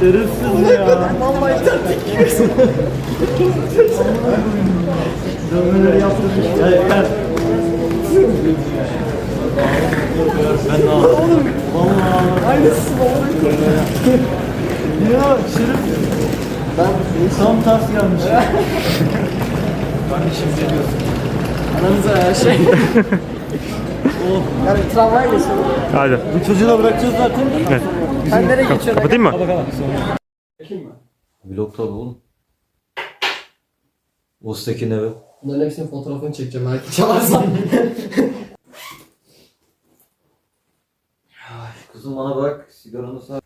Şerefsiz ya. Vallahi tertip Dövmeleri yaptırmış. Ya yeter. Ben ne yapayım? Vallahi. Aynısı Ya şerif. Ben Tam ters gelmiş. Kardeşim ne diyorsun? aranıza şey. Yani tramvay geçiyorum. Hadi. Bu çocuğu da bırakacağız zaten. Evet. Ben nereye geçiyorum? Kapatayım mı? Bakayım mı? Vlog tabi oğlum. Ustakin evi. Bunların hepsinin fotoğrafını çekeceğim belki çalarsam. Kızım bana bak sigaranı sar.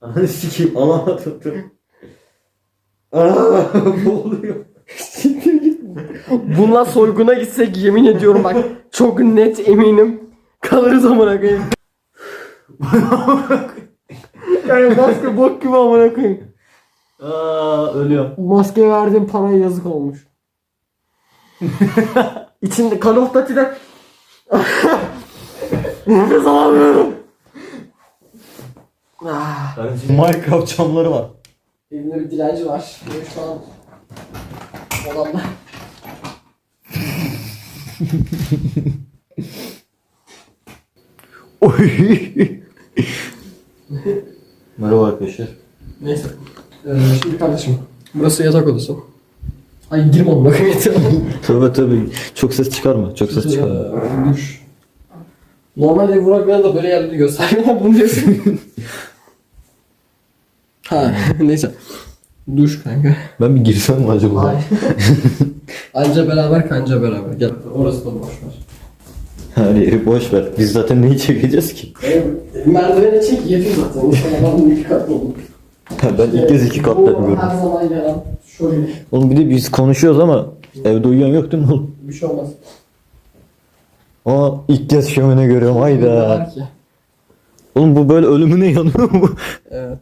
Ananı sikeyim alamadım dur. Aaa bu oluyor. Bununla soyguna gitsek yemin ediyorum bak çok net eminim kalırız amına koyayım. yani maske bok gibi amına koyayım. Aa ölüyorum. Maske verdiğim paraya yazık olmuş. İçinde Call of Duty'de Nefes alamıyorum. Ah. Kardeşim Minecraft camları var. Evimde bir dilenci var. Şu an odamda. Oy. Merhaba arkadaşlar. Neyse. Ee, şimdi kardeşim. Burası yatak odası. Ay girme onu bakayım yeter. Tövbe tövbe. Çok ses çıkarma. Çok ses çıkarma. Ee, Duş. Normalde Burak bana da böyle yerleri göstermiyorlar bunu diyorsun. ha neyse. Duş kanka. Ben bir girsem mi acaba? Ay. Anca beraber kanca beraber. Gel orası da boş ver. Her yeri boş ver. Biz zaten neyi çekeceğiz ki? Ee, merdivene çek yetin zaten. İnşallah iki katlı olur. ben ilk kez iki kat Bu yapıyorum. Her zaman gelen şöyle Oğlum bir de biz konuşuyoruz ama evde uyuyan yok değil mi oğlum? bir şey olmaz. Aa ilk kez şömine görüyorum hayda. ki? Oğlum bu böyle ölümüne yanıyor mu? Evet.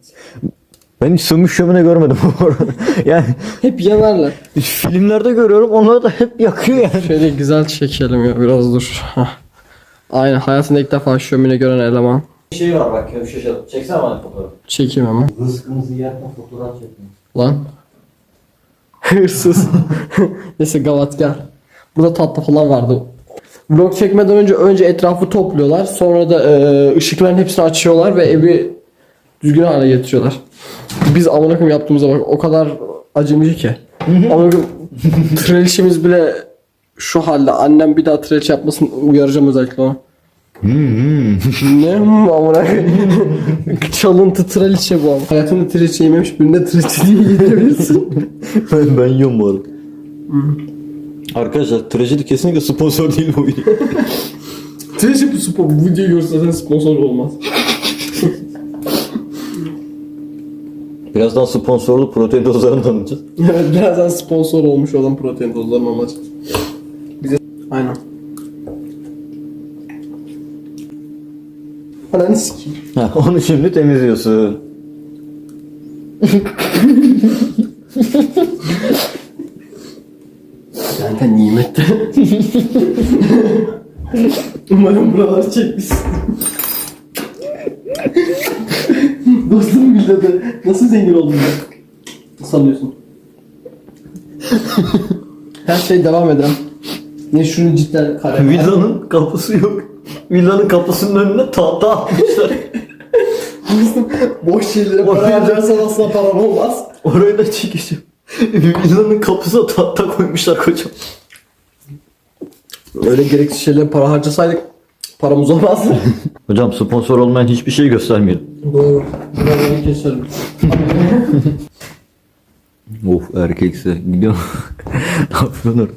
Ben hiç sönmüş şömine görmedim bu arada. yani Hep yanarlar. filmlerde görüyorum onları da hep yakıyor yani. Şöyle güzel çekelim ya biraz dur. Hah. Aynen hayatında ilk defa şömine gören eleman. Şey var bak şaşırdım. Çeksene bana fotoğraf. Çekeyim hemen. Rızkımızı yerken fotoğraf çekmeyiz. Lan. Hırsız. Neyse Gavat gel. Burada tatlı falan vardı. Vlog çekmeden önce önce etrafı topluyorlar. Sonra da e, ışıkların hepsini açıyorlar ve evi düzgün hale getiriyorlar. Biz amına koyayım yaptığımıza bak o kadar acımış ki. Amına koyayım trelişimiz bile şu halde. Annem bir daha treliş yapmasın uyaracağım özellikle ona. ne hmm, amına koyayım. Çalıntı treliçe bu ama. Hayatımda treliçe yememiş birine treliçe diye yiyebilirsin. ben, ben yiyorum bu arada. Arkadaşlar trajedi kesinlikle sponsor değil bu video. treliçe bu spor. Bu videoyu zaten sponsor olmaz. Birazdan sponsorlu protein dozlarını tanıyacağız. Evet birazdan sponsor olmuş olan protein tozlarını alacağız. Bize... Aynen. Ananı sikeyim. Ha, onu şimdi temizliyorsun. Benden nimette. Umarım buraları çekmişsin. Dostum de nasıl zengin oldun ya? Sanıyorsun. Her şey devam eden. Ne şunun cidden kare. Villanın kapısı yok. Villanın kapısının önüne tahta atmışlar. Boş şeylere para Oraya da- harcarsan asla param olmaz. Orayı da çekeceğim. Villanın kapısına tahta koymuşlar kocam. Öyle gereksiz şeylere para harcasaydık paramız olmazdı. Hocam sponsor olmayan hiçbir şey göstermeyelim. Doğru. Buraları keserim. Of erkekse gidiyor. ne yapıyorsun?